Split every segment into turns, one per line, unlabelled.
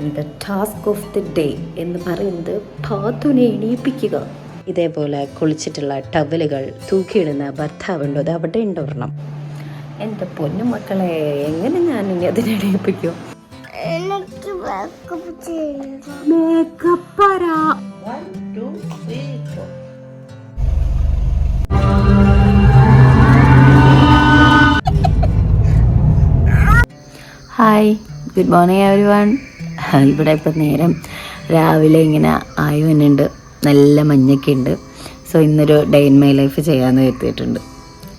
And the task of the day എന്ന് പറയുന്നത് പാത്തുനെ എണീപ്പിക്കുക. ഇതേപോലെ കുളിച്ചിട്ടുള്ള ടവലുകൾ തൂക്കിയിടുന്ന ഭർത്താവുണ്ടോ. അത് അവിടെ ഉണ്ടോരണം എന്റെ പൊന്നു മക്കളെ എങ്ങനെ ഞാൻ ഇനി അതിനെ എണീപ്പിക്കും? Hi good morning everyone ഇവിടെ ഇപ്പം നേരം രാവിലെ ഇങ്ങനെ ആയി വന്നിട്ടുണ്ട്. നല്ല മഞ്ഞൊക്കെ ഉണ്ട് സോ ഇന്നൊരു ഡേ ഇൻ മൈ ലൈഫ് ചെയ്യാമെന്ന് എത്തിയിട്ടുണ്ട്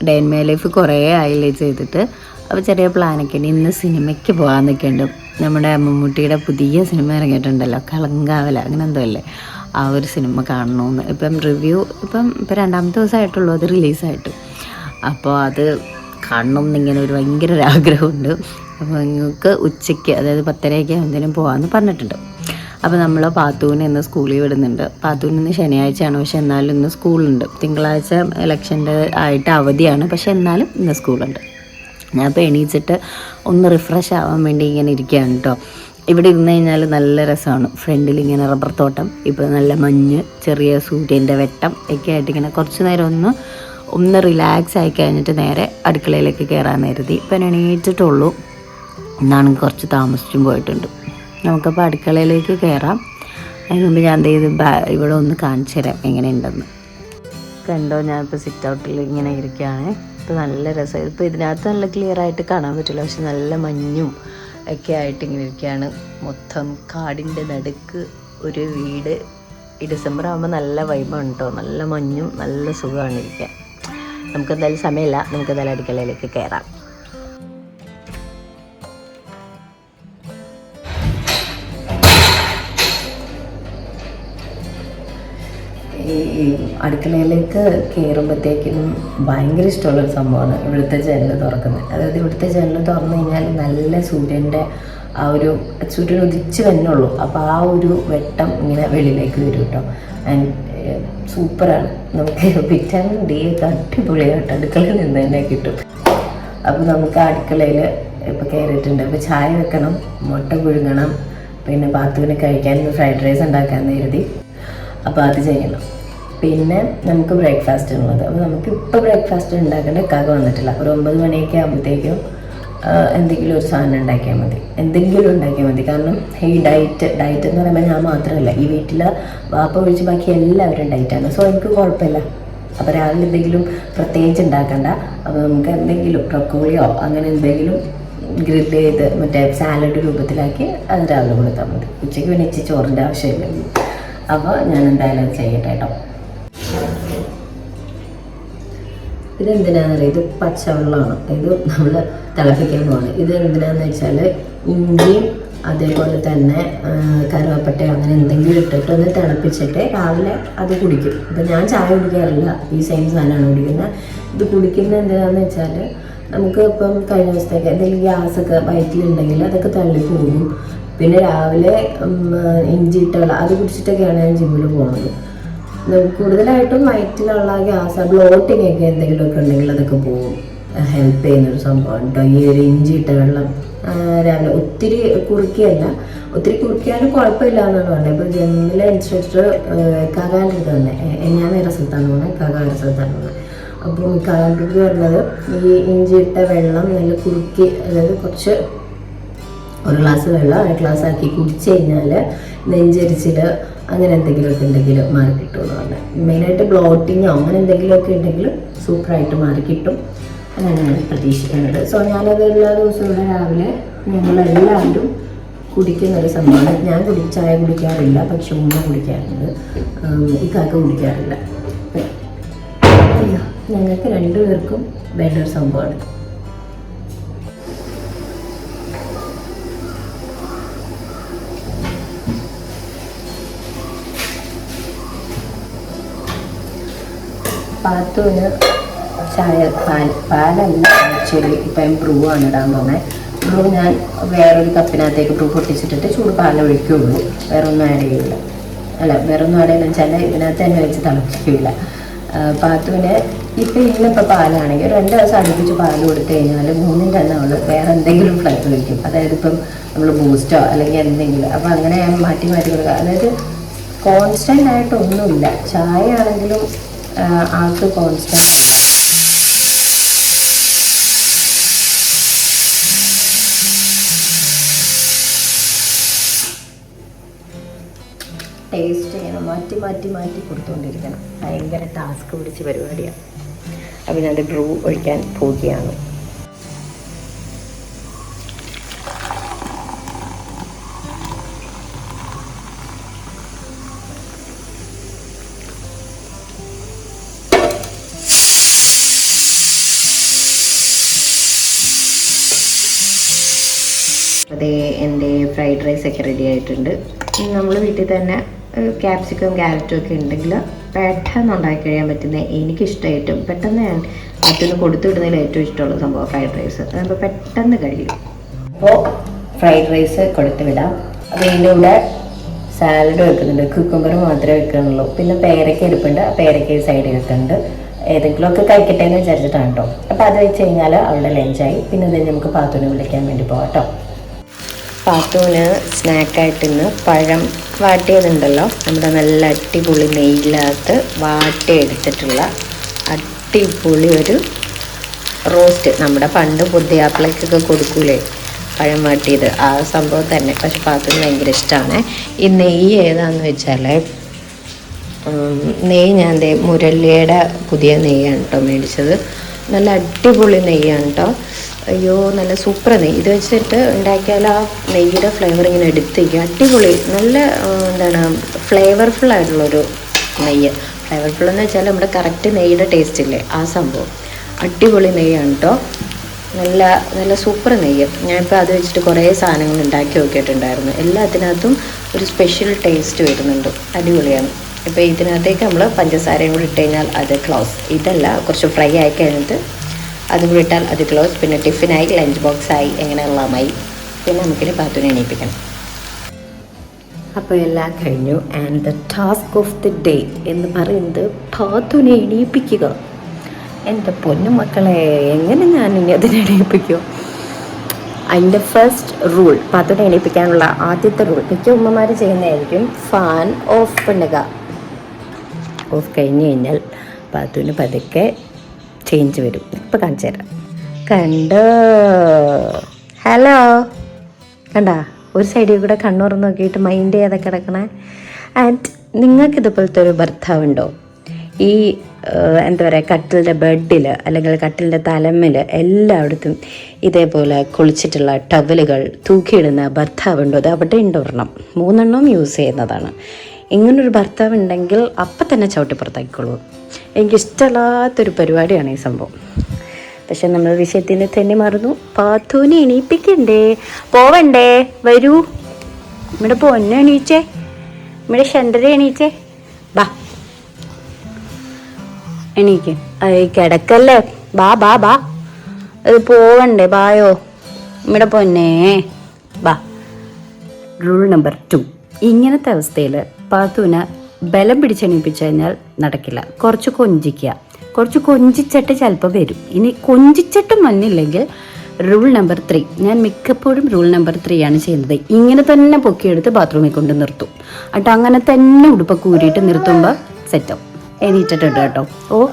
ഡേ ഇൻ മൈ ലൈഫ് കുറേ ആയില്ലേ ചെയ്തിട്ട്. അപ്പോൾ ചെറിയ പ്ലാനൊക്കെ ഉണ്ട് ഇന്ന് സിനിമയ്ക്ക് പോകാമെന്നൊക്കെ ഉണ്ട് നമ്മുടെ മമ്മൂട്ടിയുടെ പുതിയ സിനിമ ഇറങ്ങിയിട്ടുണ്ടല്ലോ. കളങ്കാവല അങ്ങനെ എന്തോ അല്ലേ? ആ ഒരു സിനിമ കാണണമെന്ന് ഇപ്പം റിവ്യൂ ഇപ്പം ഇപ്പം രണ്ടാമത്തെ ദിവസമായിട്ടുള്ളൂ. അത് റിലീസായിട്ട് അപ്പോൾ അത് കാണണം എന്നിങ്ങനെ ഒരു ഭയങ്കര ഒരു ആഗ്രഹമുണ്ട് അപ്പോൾ നിങ്ങൾക്ക് ഉച്ചയ്ക്ക് അതായത് പത്തരയ്ക്ക് എന്തെങ്കിലും പോകാമെന്ന് പറഞ്ഞിട്ടുണ്ട്. അപ്പോൾ നമ്മൾ പാത്തൂന് ഇന്ന് സ്കൂളിൽ വിടുന്നുണ്ട്. പാത്തൂന് ഇന്ന് ശനിയാഴ്ചയാണ്. പക്ഷെ എന്നാലും ഇന്ന് സ്കൂളുണ്ട് തിങ്കളാഴ്ച ഇലക്ഷന്റെ ആയിട്ട് അവധിയാണ്. പക്ഷെ എന്നാലും ഇന്ന് സ്കൂളുണ്ട് ഞാൻ ഇപ്പോൾ എണീച്ചിട്ട് ഒന്ന് റിഫ്രഷ് ആവാൻ വേണ്ടി ഇങ്ങനെ ഇരിക്കുകയാണ് കേട്ടോ ഇവിടെ ഇരുന്ന് കഴിഞ്ഞാൽ നല്ല രസമാണ്. ഫ്രണ്ടിൽ ഇങ്ങനെ റബ്ബർ തോട്ടം ഇപ്പോൾ നല്ല മഞ്ഞ് ചെറിയ സൂര്യന്റെ വെട്ടം ഒക്കെ ആയിട്ട് ഇങ്ങനെ കുറച്ച് നേരം ഒന്ന് ഒന്ന് റിലാക്സ് ആയി കഴിഞ്ഞിട്ട് നേരെ അടുക്കളയിലേക്ക് കയറാൻ കരുതി. ഇപ്പം എണീറ്റിട്ടുള്ളൂ. എന്നാണെങ്കിൽ കുറച്ച് താമസിച്ചും പോയിട്ടുണ്ട്. നമുക്കപ്പോൾ അടുക്കളയിലേക്ക് കയറാം അതിന് മുമ്പ് ഞാൻ എന്ത് ചെയ്ത് ഇവിടെ ഒന്ന് കാണിച്ചു തരാം എങ്ങനെയുണ്ടെന്ന്. കണ്ടോ ഞാനിപ്പോൾ സിറ്റ് ഔട്ടിൽ ഇങ്ങനെ ഇരിക്കുകയാണ്. ഇപ്പോൾ നല്ല രസം ഇപ്പോൾ ഇതിനകത്ത് നല്ല ക്ലിയർ ആയിട്ട് കാണാൻ പറ്റില്ല. പക്ഷെ നല്ല മഞ്ഞും ഒക്കെ ആയിട്ട് ഇങ്ങനെ ഇരിക്കുകയാണ്. മൊത്തം കാടിന്റെ നടുക്ക് ഒരു വീട്. ഈ ഡിസംബർ ആകുമ്പോൾ നല്ല വൈബാണ് കേട്ടോ നല്ല മഞ്ഞും നല്ല സുഖമാണ് ഇരിക്കാൻ. നമുക്ക് എന്തായാലും സമയമില്ല. നമുക്ക് എന്തായാലും അടുക്കളയിലേക്ക് കയറാം. അടുക്കളയിലേക്ക് കയറുമ്പോഴത്തേക്കും ഭയങ്കര ഇഷ്ടമുള്ളൊരു സംഭവമാണ് ഇവിടുത്തെ ജനൽ തുറക്കുന്നത്. അതായത് ഇവിടുത്തെ ജനൽ തുറന്നു കഴിഞ്ഞാൽ നല്ല സൂര്യന്റെ ആ ഒരു സൂര്യൻ ഉദിച്ച് തന്നെ ഉള്ളൂ. അപ്പോൾ ആ ഒരു വെട്ടം ഇങ്ങനെ വെളിയിലേക്ക് വരും കേട്ടോ. ആൻഡ് സൂപ്പറാണ്. നമുക്ക് വിറ്റാമിൻ ഡി ഒക്കെ അടിപൊളിയായിട്ട് അടുക്കളയിൽ നിന്ന് തന്നെ കിട്ടും. അപ്പോൾ നമുക്ക് അടുക്കളയിൽ ഇപ്പോൾ കയറിയിട്ടുണ്ട്. അപ്പോൾ ചായ വെക്കണം മുട്ട പുഴുങ്ങണം പിന്നെ പാത്തുവിന് കഴിക്കാൻ ഫ്രൈഡ് റൈസ് ഉണ്ടാക്കാൻ കരുതി. അപ്പോൾ അത് ചെയ്യണം. പിന്നെ നമുക്ക് ബ്രേക്ക്ഫാസ്റ്റ് ഉള്ളത്. അപ്പോൾ നമുക്ക് ഇപ്പോൾ ബ്രേക്ക്ഫാസ്റ്റ് ഉണ്ടാക്കേണ്ട കക വന്നിട്ടില്ല. ഒരു ഒമ്പത് മണിയൊക്കെ ആകുമ്പോഴത്തേക്കും എന്തെങ്കിലും ഒരു സാധനം ഉണ്ടാക്കിയാൽ മതി. എന്തെങ്കിലും ഉണ്ടാക്കിയാൽ മതി. കാരണം ഈ ഡയറ്റ് ഡയറ്റ് എന്ന് പറയുമ്പോൾ ഞാൻ മാത്രമല്ല ഈ വീട്ടിൽ വാപ്പ ഒഴിച്ച് ബാക്കി എല്ലാവരും ഡയറ്റാണ് സോ എനിക്ക് കുഴപ്പമില്ല. അപ്പോൾ രാവിലെ എന്തെങ്കിലും പ്രത്യേകിച്ച് ഉണ്ടാക്കണ്ട. അപ്പോൾ നമുക്ക് എന്തെങ്കിലും ബ്രക്കോളിയോ അങ്ങനെ എന്തെങ്കിലും ഗ്രില്ല് ചെയ്ത് മറ്റേ സാലഡ് രൂപത്തിലാക്കി അത് രാവിലെ കൊടുത്താൽ മതി. ഉച്ചയ്ക്ക് പിന്നെ ഇച്ചിരി ചോറിന്റെ ആവശ്യമില്ല. അപ്പോൾ ഞാൻ എന്തായാലും ചെയ്യട്ടെ കേട്ടോ ഇതെന്തിനാണെന്ന് അറിയാം ഇത് പച്ചവെള്ളമാണ്. ഇത് നമ്മൾ തിളപ്പിക്കാൻ പോവാണ്. ഇത് എന്തിനാന്ന് വെച്ചാൽ ഇഞ്ചിയും അതേപോലെ തന്നെ കറുവപ്പട്ടയോ അങ്ങനെ എന്തെങ്കിലും ഇട്ടിട്ട് ഒന്ന് തിളപ്പിച്ചിട്ട് രാവിലെ അത് കുടിക്കും. ഇപ്പം ഞാൻ ചായ കുടിക്കാറില്ല. ഈ സെയിം സാധനമാണ് കുടിക്കുന്നത്. ഇത് കുടിക്കുന്നത് എന്തിനാന്ന് വെച്ചാൽ നമുക്ക് ഇപ്പം കഴിഞ്ഞ ദിവസത്തേക്ക് എന്തെങ്കിലും ഗ്യാസൊക്കെ വയറ്റിലുണ്ടെങ്കിൽ അതൊക്കെ തള്ളി പോകും പിന്നെ രാവിലെ ഇഞ്ചി ഇട്ടുള്ള അത് കുടിച്ചിട്ടൊക്കെയാണ് ഞാൻ ജിമ്മിൽ പോകുന്നത് കൂടുതലായിട്ടും വയറ്റിലുള്ള ഗ്യാസ് ബ്ലോട്ടിംഗ് ഒക്കെ എന്തെങ്കിലുമൊക്കെ ഉണ്ടെങ്കിൽ അതൊക്കെ പോകും ഹെൽപ്പ് ചെയ്യുന്നൊരു സംഭവം കേട്ടോ ഈ ഒരു ഇഞ്ചി ഇട്ട വെള്ളം. രാവിലെ ഒത്തിരി കുറുക്കിയല്ല. ഒത്തിരി കുറുക്കിയാലും കുഴപ്പമില്ല എന്നാണ് പറഞ്ഞത് ഇപ്പോൾ ജമ്മിലെ ഇൻസ്ട്രക്ടർ കകാന്റെ അടുത്ത് തന്നെ ഞാൻ വേറെ സ്ഥലത്താണ് പോകുന്നത് കക സ്ഥലത്താണ് പോകുന്നത് അപ്പോൾ കകാന്റെ അടുത്ത് പറഞ്ഞത് ഈ ഇഞ്ചി ഇട്ട വെള്ളം നല്ല കുറുക്കി അതായത് കുറച്ച് ഒരു ഗ്ലാസ് വെള്ളം അര ഗ്ലാസ് ആക്കി കുടിച്ചു കഴിഞ്ഞാൽ നെഞ്ചരിച്ചിൽ അങ്ങനെ എന്തെങ്കിലുമൊക്കെ ഉണ്ടെങ്കിൽ മാറി കിട്ടുമെന്ന് പറഞ്ഞാൽ മെയിനായിട്ട് ബ്ലോട്ടിങ്ങോ അങ്ങനെ എന്തെങ്കിലുമൊക്കെ ഉണ്ടെങ്കിൽ സൂപ്പറായിട്ട് മാറി കിട്ടും. എന്നാണ് പ്രതീക്ഷിക്കുന്നത്. സോ ഞാനത് എല്ലാ ദിവസവും ഇവിടെ രാവിലെ ഞങ്ങളെല്ലാവരും കുടിക്കുന്ന ഒരു സംഭവമാണ്. ഞാൻ കുടി ചായ കുടിക്കാറില്ല പക്ഷെ ഉമ്മ കുടിക്കാറുണ്ട്. ഈ ഇക്കാക്ക കുടിക്കാറില്ല. ഞങ്ങൾക്ക് രണ്ടുപേർക്കും വേണ്ട ഒരു സംഭവമാണ്. പാത്തുവിന് ചായ പാൽ പാലല്ല. ആക്ച്വലി ഇപ്പം ബ്രൂ ആണ് ഇടാൻ പോകുന്നത് ബ്രൂ ഞാൻ വേറൊരു കപ്പിനകത്തേക്ക് ബ്രൂ പൊട്ടിച്ചിട്ടിട്ട് ചൂട് പാൽ ഒഴിക്കുകയുള്ളൂ വേറെ ഒന്നും ആഡ് ചെയ്യില്ല. അല്ല വേറെ ഒന്നും ആഡ് ചെയ്യുന്ന വെച്ചാൽ ഇതിനകത്ത് തന്നെ വെച്ച് തിളപ്പിക്കില്ല പാത്തുവിന് ഇപ്പം ഇന്നിപ്പോൾ പാലാണെങ്കിൽ രണ്ട് ദിവസം അടുപ്പിച്ച് പാൽ കൊടുത്തു കഴിഞ്ഞാൽ മൂന്നിന്റെ തന്നെ അവൾ വേറെ എന്തെങ്കിലും ഫ്ലേവർ വയ്ക്കും അതായത് ഇപ്പം നമ്മൾ ബൂസ്റ്റോ അല്ലെങ്കിൽ എന്തെങ്കിലും. അപ്പോൾ അങ്ങനെ ഞാൻ മാറ്റി മാറ്റി കൊടുക്കുക അതായത് കോൺസ്റ്റന്റ് ആയിട്ടൊന്നുമില്ല ചായ ആണെങ്കിലും ആൾക്ക് കോൺസ്റ്റന്റ് അല്ല ടേസ്റ്റ് ചെയ്യണം മാറ്റി മാറ്റി മാറ്റി കൊടുത്തുകൊണ്ടിരിക്കണം ഭയങ്കര ടാസ്ക് പിടിച്ച പരിപാടിയാണ് ഞാനത് ബ്രൂ ഒഴിക്കാൻ പോവുകയാണ്. അതേ എന്റെ ഫ്രൈഡ് റൈസ് ഒക്കെ റെഡി ആയിട്ടുണ്ട്. നമ്മൾ വീട്ടിൽ തന്നെ ക്യാപ്സിക്കം ക്യാരറ്റും ഒക്കെ ഉണ്ടെങ്കിൽ പെട്ടെന്ന് ഉണ്ടാക്കി കഴിയാൻ പറ്റുന്ന എനിക്കിഷ്ടമായിട്ടും പെട്ടെന്ന് ഞാൻ മറ്റൊന്ന് കൊടുത്തു വിടുന്നതിൽ ഏറ്റവും ഇഷ്ടമുള്ള സംഭവം ഫ്രൈഡ് റൈസ് അതാകുമ്പോൾ പെട്ടെന്ന് കഴിയും. അപ്പോൾ ഫ്രൈഡ് റൈസ് കൊടുത്തു വിടാം. അപ്പോൾ ഇതിന്റെ കൂടെ സാലഡ് വെക്കുന്നുണ്ട്. കുക്കുംബർ മാത്രമേ വെക്കുന്നുള്ളൂ പിന്നെ പേരയ്ക്ക ഇരിപ്പുണ്ട്. ആ പേരയ്ക്ക സൈഡിൽ വെക്കുന്നുണ്ട് ഏതെങ്കിലുമൊക്കെ കഴിക്കട്ടെ എന്ന് വിചാരിച്ചിട്ടാണ് കേട്ടോ അപ്പോൾ അത് വെച്ച് കഴിഞ്ഞാൽ അവളുടെ ലഞ്ചായി പിന്നെ ഇത് നമുക്ക് പാത്തുനെ വിളിക്കാൻ വേണ്ടി പോകാം കേട്ടോ പാത്തൂന് സ്നാക്കായിട്ട് ഇന്ന് പഴം വാട്ടിയതുണ്ടല്ലോ. നമ്മുടെ നല്ല അടിപൊളി നെയ്യിലകത്ത് വാട്ടിയെടുത്തിട്ടുള്ള അടിപൊളി ഒരു റോസ്റ്റ് നമ്മുടെ പണ്ട് പുതിയാപ്പിളക്കൊക്കെ കൊടുക്കൂലേ പഴം വാട്ടിയത്. ആ സംഭവം തന്നെ. പക്ഷെ പാത്തൂന് ഭയങ്കര ഇഷ്ടമാണ് ഈ നെയ്യ് ഏതാന്ന് വെച്ചാൽ നെയ്യ് ഞാൻ ദേ മുരളിയുടെ പുതിയ നെയ്യാണ് കേട്ടോ മേടിച്ചത്. നല്ല അടിപൊളി നെയ്യാണ് കേട്ടോ അയ്യോ നല്ല സൂപ്പർ നെയ്യ് ഇത് വെച്ചിട്ട് ഉണ്ടാക്കിയാൽ ആ നെയ്യുടെ ഫ്ലേവർ ഇങ്ങനെ എടുത്തേക്കും അടിപൊളി. നല്ല എന്താണ് ഫ്ലേവർഫുൾ ആയിട്ടുള്ളൊരു നെയ്യ്. ഫ്ലേവർഫുൾ എന്ന് വെച്ചാൽ നമ്മുടെ കറക്റ്റ് നെയ്യുടെ ടേസ്റ്റ് ഇല്ലേ? ആ സംഭവം. അടിപൊളി നെയ്യാണ് കേട്ടോ നല്ല നല്ല സൂപ്പർ നെയ്യ്. ഞാനിപ്പോൾ അത് വെച്ചിട്ട് കുറേ സാധനങ്ങൾ ഉണ്ടാക്കി നോക്കിയിട്ടുണ്ടായിരുന്നു. എല്ലാത്തിനകത്തും ഒരു സ്പെഷ്യൽ ടേസ്റ്റ് വരുന്നുണ്ട്. അടിപൊളിയാണ്. ഇപ്പോൾ ഇതിനകത്തേക്ക് നമ്മൾ പഞ്ചസാരയും കൂടി ഇട്ട് കഴിഞ്ഞാൽ അത് ക്ലോസ് ഇതല്ല കുറച്ച് ഫ്രൈ ആയി കഴിഞ്ഞിട്ട് അത് വിട്ടാൽ അത് ക്ലോസ് പിന്നെ ടിഫിനായി ലഞ്ച് ബോക്സായി എങ്ങനെയുള്ളതുമായി പിന്നെ നമുക്കിത് പാത്തുവിനെ എണീപ്പിക്കണം. അപ്പോൾ എല്ലാം കഴിഞ്ഞു. And the task of the day എന്ന് പറയുന്നത് പാത്തുവിനെ എണീപ്പിക്കുക. എന്റെ പൊന്നു മക്കളെ എങ്ങനെ ഞാൻ ഇനി അതിനെ എണീപ്പിക്കും? അതിന്റെ ഫസ്റ്റ് റൂൾ പാത്തുവിനെ എണീപ്പിക്കാനുള്ള ആദ്യത്തെ റൂൾ മിക്ക ഉമ്മമാർ ചെയ്യുന്നതായിരിക്കും ഫാൻ ഓഫ് பண்ணுക ഓഫ് കഴിഞ്ഞ് കഴിഞ്ഞാൽ പാത്തുവിന് പതുക്കെ ചേഞ്ച് വരും. ഇപ്പം കാണിച്ചു തരാം. കണ്ടോ? ഹലോ കണ്ടാ? ഒരു സൈഡിൽ കൂടെ കണ്ണുറ നോക്കിയിട്ട് മൈൻഡ് ചെയ്യാതെ കിടക്കണേ? ആൻഡ് നിങ്ങൾക്ക് ഇതുപോലത്തെ ഒരു ഭർത്താവുണ്ടോ ഈ എന്താ പറയുക കട്ടിലിന്റെ ബെഡിൽ അല്ലെങ്കിൽ കട്ടിലിന്റെ തലമ്മിൽ എല്ലായിടത്തും ഇതേപോലെ കുളിച്ചിട്ടുള്ള ടവലുകൾ തൂക്കിയിടുന്ന ഭർത്താവുണ്ടോ അത് അവിടെ ഉണ്ടോ ഒരെണ്ണം? മൂന്നെണ്ണവും യൂസ് ചെയ്യുന്നതാണ്. ഇങ്ങനൊരു ഭർത്താവ് ഉണ്ടെങ്കിൽ അപ്പം തന്നെ ചവിട്ടി പുറത്താക്കിക്കോളൂ. എനിക്കിഷ്ടമില്ലാത്തൊരു പരിപാടിയാണ് ഈ സംഭവം. പക്ഷെ നമ്മൾ വിഷയത്തിന് തന്നെ മറന്നു. പാത്തൂനെ എണീപ്പിക്കണ്ടേ? പോവണ്ടേ? വരൂ. നമ്മുടെ പൊന്നെ എണീച്ചേ. നമ്മുടെ ഷണ്ടര എണീച്ചേ. ബാ. എണീക്ക്. കിടക്കല്ലേ? ബാ ബാ ബാ. അത് പോവണ്ടേ? ബായോ. നമ്മുടെ പൊന്നേ. ബാ. റൂൾ നമ്പർ ടു ഇങ്ങനത്തെ അവസ്ഥയിൽ പാത്തുവിനെ ബലം പിടിച്ചെണീപ്പിച്ചു കഴിഞ്ഞാൽ നടക്കില്ല. കുറച്ച് കൊഞ്ചിക്കുക. കുറച്ച് കൊഞ്ചിച്ചിട്ട് ചിലപ്പോൾ വരും. ഇനി കൊഞ്ചിച്ചിട്ടും വന്നില്ലെങ്കിൽ റൂൾ നമ്പർ ത്രീ ഞാൻ മിക്കപ്പോഴും റൂൾ നമ്പർ ത്രീ ആണ് ചെയ്യുന്നത്. ഇങ്ങനെ തന്നെ പൊക്കിയെടുത്ത് ബാത്റൂമിൽ കൊണ്ട് നിർത്തും. അട്ടോ അങ്ങനെ തന്നെ ഉടുപ്പൊക്കെ ഊരിയിട്ട് നിർത്തുമ്പോൾ സെറ്റാവും എണീറ്റിട്ടുണ്ട് കേട്ടോ. ഓ.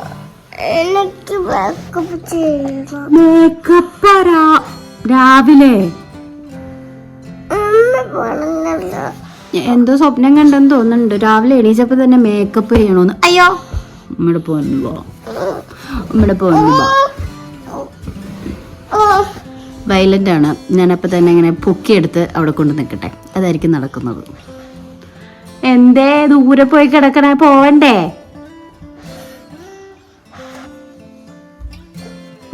മേക്കപ്പ്
രാവിലെ. എന്തോ സ്വപ്നം കണ്ടെന്ന് തോന്നുന്നുണ്ട്. രാവിലെ എണീച്ചപ്പോ തന്നെ മേക്കപ്പ് ചെയ്യണോന്ന്. അയ്യോ. നമ്മുടെ പൊന്നു നമ്മുടെ പൊന്നു വയലന്റ് ആണ്. ഞാനപ്പോൾ തന്നെ ഇങ്ങനെ പൊക്കിയെടുത്ത് അവിടെ കൊണ്ട് നിൽക്കട്ടെ അതായിരിക്കും നടക്കുന്നത്. എന്തേ ദൂരെ പോയി കിടക്കണേ? പോവണ്ടേ?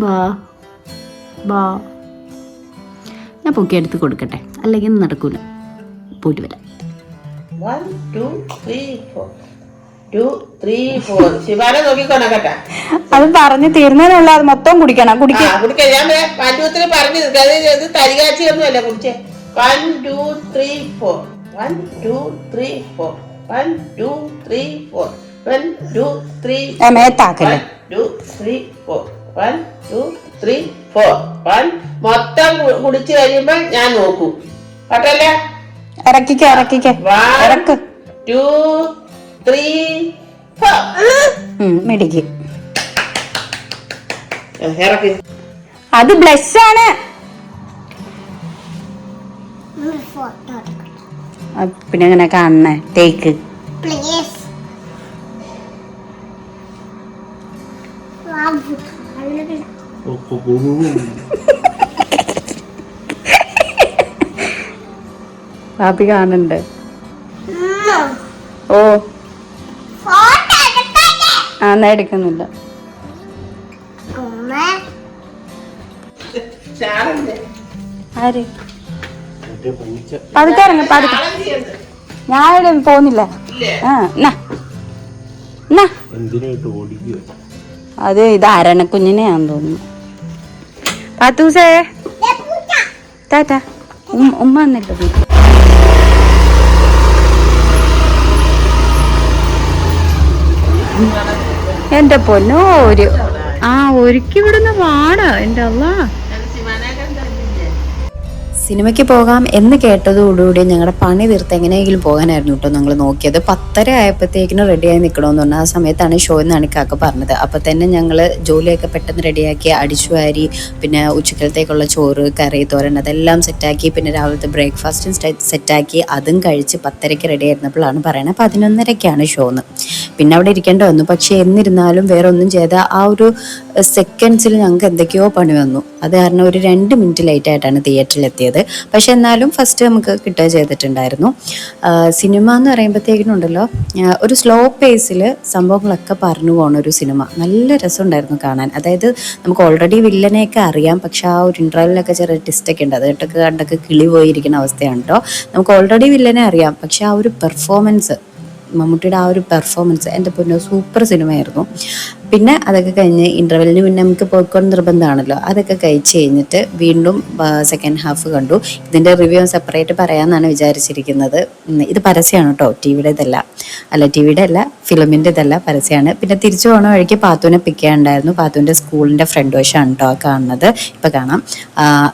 വാ. വാ. ഞാൻ പൊക്കിയെടുത്ത് കൊടുക്കട്ടെ. അല്ലെങ്കിൽ നടക്കൂല. പോയിട്ട് വരാം.
One, two, three, four. Two, three, four. ശിവാനെ നോക്കിക്കോണ കേട്ടാ.
അത് പറഞ്ഞു തീർന്നതിനുള്ള അത് മൊത്തം കുടിക്കണം.
ആ
കുടിക്ക.
ഞാൻ വൺ ടു ത്രീ പറഞ്ഞു ഇത് തരികാച്ചിയൊന്നും അല്ല കുടിച്ചേ. One two three four one two three four one two three four one two three
മേത്താക്കല്ലേ?
Two three four one two three four one മൊത്തം കുടിച്ചു കഴിയുമ്പോൾ ഞാൻ നോക്കും. കേട്ടല്ലേ?
ഇറക്കിക്ക ഇറക്കിക്ക. ഇറക്ക്.
ടു ത്രീ
മിടിക്ക്. അത് ബ്ലഷ് ആണ് പിന്നെ എങ്ങനെ കാണണേ തേക്ക്.
പ്ലീസ്
പാപ്പി കാണുന്നുണ്ട് ഓ.
ഫോട്ടോ എടുക്കട്ടെ
ആ എന്നാ എടുക്കുന്നില്ല. ആര്? പതുക്കെ ഇറങ്ങ പതുക്കെ. ഞാൻ ഇവിടെ പോകുന്നില്ല അത് ഇത് അരണക്കുഞ്ഞിനെയാന്ന് തോന്നുന്നു. പാത്തൂസേ. ടാറ്റ ഉമ്മ ഉമ്മ വന്നില്ല എന്റെ പൊന്നോ ഒരു ആ ഒരുക്കി വിടുന്ന പാട് എന്റെ അല്ലാ
സിനിമയ്ക്ക് പോകാം എന്ന് കേട്ടതോടുകൂടി ഞങ്ങളുടെ പണി തീർത്ത് എങ്ങനെയെങ്കിലും പോകാനായിരുന്നു കേട്ടോ ഞങ്ങൾ നോക്കിയത്. പത്തര ആയപ്പോഴത്തേക്കിനും റെഡിയായി നിൽക്കണമെന്ന് പറഞ്ഞു ആ സമയത്താണ് ഷോ എന്നാണ് കാക്ക പറഞ്ഞത്. അപ്പോൾ തന്നെ ഞങ്ങൾ ജോലിയൊക്കെ പെട്ടെന്ന് റെഡിയാക്കി അടിച്ചു വാരി പിന്നെ ഉച്ചക്കലത്തേക്കുള്ള ചോറ് കറി തോരൻ അതെല്ലാം സെറ്റാക്കി പിന്നെ രാവിലത്തെ ബ്രേക്ക്ഫാസ്റ്റും സെറ്റാക്കി അതും കഴിച്ച് പത്തരയ്ക്ക് റെഡി ആയിരുന്നപ്പോഴാണ് പറയുന്നത് പതിനൊന്നരയ്ക്കാണ് ഷോന്ന് പിന്നെ അവിടെ ഇരിക്കേണ്ട വന്നു. പക്ഷേ എന്നിരുന്നാലും വേറെ ഒന്നും ചെയ്ത ആ ഒരു സെക്കൻഡ്സിൽ ഞങ്ങൾക്ക് എന്തൊക്കെയോ പണി വന്നു. അത് കാരണം ഒരു രണ്ട് മിനിറ്റ് ലേറ്റ് ആയിട്ടാണ് തിയേറ്ററിൽ എത്തിയത് പക്ഷെ എന്നാലും ഫസ്റ്റ് നമുക്ക് കിട്ടുക ചെയ്തിട്ടുണ്ടായിരുന്നു. സിനിമ എന്ന് പറയുമ്പോഴത്തേക്കും ഉണ്ടല്ലോ ഒരു സ്ലോ പേസിൽ സംഭവങ്ങളൊക്കെ പറഞ്ഞു പോണ ഒരു സിനിമ നല്ല രസമുണ്ടായിരുന്നു കാണാൻ. അതായത് നമുക്ക് ഓൾറെഡി വില്ലനെയൊക്കെ അറിയാം. പക്ഷെ ആ ഒരു ഇൻട്രവലിലൊക്കെ ചെറിയ ടിസ്റ്റൊക്കെ ഉണ്ട്. അത് കേട്ടൊക്കെ കണ്ടൊക്കെ കിളി പോയിരിക്കുന്ന അവസ്ഥയാണ് കേട്ടോ നമുക്ക് ഓൾറെഡി വില്ലനെ അറിയാം. പക്ഷെ ആ ഒരു പെർഫോമൻസ് മമ്മൂട്ടിയുടെ ആ ഒരു പെർഫോമൻസ് എന്റെ പൊന്നോ സൂപ്പർ സിനിമയായിരുന്നു പിന്നെ അതൊക്കെ കഴിഞ്ഞ് ഇന്റർവെല്ലിന് പിന്നെ നമുക്ക് പോപ്കോൺ നിർബന്ധമാണല്ലോ. അതൊക്കെ കഴിച്ച് കഴിഞ്ഞിട്ട് വീണ്ടും സെക്കൻഡ് ഹാഫ് കണ്ടു. ഇതിന്റെ റിവ്യൂ സെപ്പറേറ്റ് പറയാമെന്നാണ് വിചാരിച്ചിരിക്കുന്നത്. ഇത് പരസ്യമാണ് കേട്ടോ. ടി വിയുടെ ഇതല്ല അല്ല ടി വിയുടെ അല്ല ഫിലിമിന്റെ ഇതല്ല പരസ്യമാണ്. പിന്നെ തിരിച്ചു പോകണ വഴിക്ക് പാത്തുവിനെ പിക്ക് ചെയ്യാനുണ്ടായിരുന്നു. പാത്തുവിന്റെ സ്കൂളിന്റെ ഫ്രണ്ട് വശമാണ് കേട്ടോ കാണുന്നത്. ഇപ്പം കാണാം.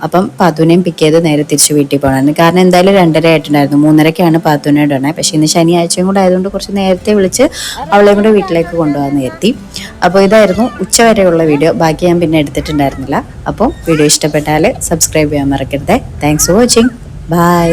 അപ്പം പാത്തുവിനെയും പിക്ക് ചെയ്ത് നേരെ തിരിച്ച് വീട്ടിൽ പോകണം കാരണം എന്തായാലും രണ്ടര ആയിട്ടുണ്ടായിരുന്നു. മൂന്നരക്കാണ് പാത്തുവിനെ ഇടണേ. പക്ഷേ ഇന്ന് ശനിയാഴ്ചയും കൂടെ ആയതുകൊണ്ട് കുറച്ച് നേരത്തെ വിളിച്ച് അവളെയും കൂടെ വീട്ടിലേക്ക് കൊണ്ടുപോകാൻ കരുതി. അപ്പോൾ ഇതായിരുന്നു ഉച്ചവരെയുള്ള വീഡിയോ. ബാക്കി ഞാൻ പിന്നെ എടുത്തിട്ടുണ്ടായിരുന്നില്ല. അപ്പോൾ വീഡിയോ ഇഷ്ടപ്പെട്ടാൽ സബ്സ്ക്രൈബ് ചെയ്യാൻ മറക്കരുത്. Thanks for watching bye